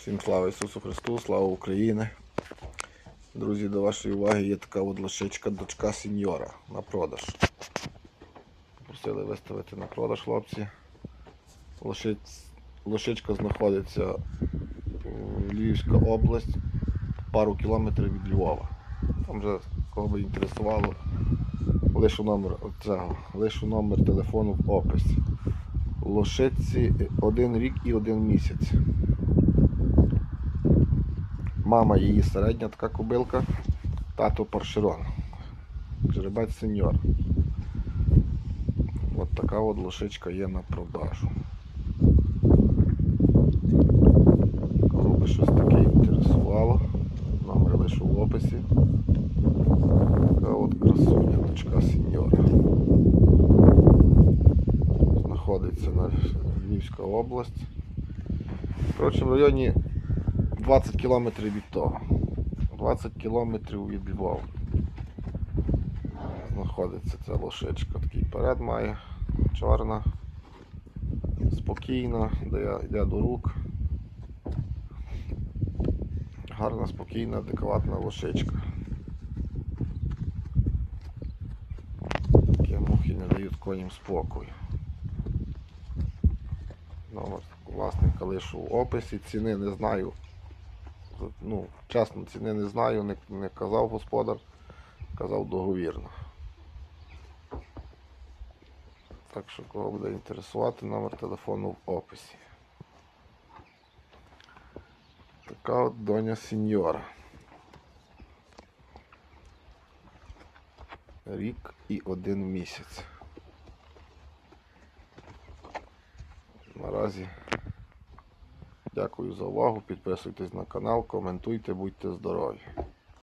Всім слава Ісусу Христу, слава Україні. Друзі, до вашої уваги є така от лошичка дочка сеньора на продаж. Просили виставити на продаж хлопці. Лошиць, лошичка знаходиться у Львівська область, пару кілометрів від Львова. Там вже кого би інтересувало, лишу номер цього, лишу номер телефону в описі. Лошиці один рік і один місяць. Мама її середня така кобилка, тато паршерон. Жеребець сеньор. От така от лошичка є на продажу. Кого би щось таке інтересувало, номер лише в описі. Така от красуня, дочка сеньора. Знаходиться на Львівська область. Коротше, в районі 20 кілометрів від того. 20 кілометрів від Львова. Знаходиться ця лошичка. Такий перед має, чорна, спокійна, де йде до рук. Гарна, спокійна, адекватна лошичка. Такі мухи не дають коням спокою. Номер власника лишу в описі, ціни не знаю. Ну, чесно, ціни не знаю, не, не казав господар, казав договірно. Так що кого буде інтересувати, номер телефону в описі. Така от доня сеньора. Рік і один місяць. Наразі дякую за увагу. Підписуйтесь на канал, коментуйте, будьте здорові.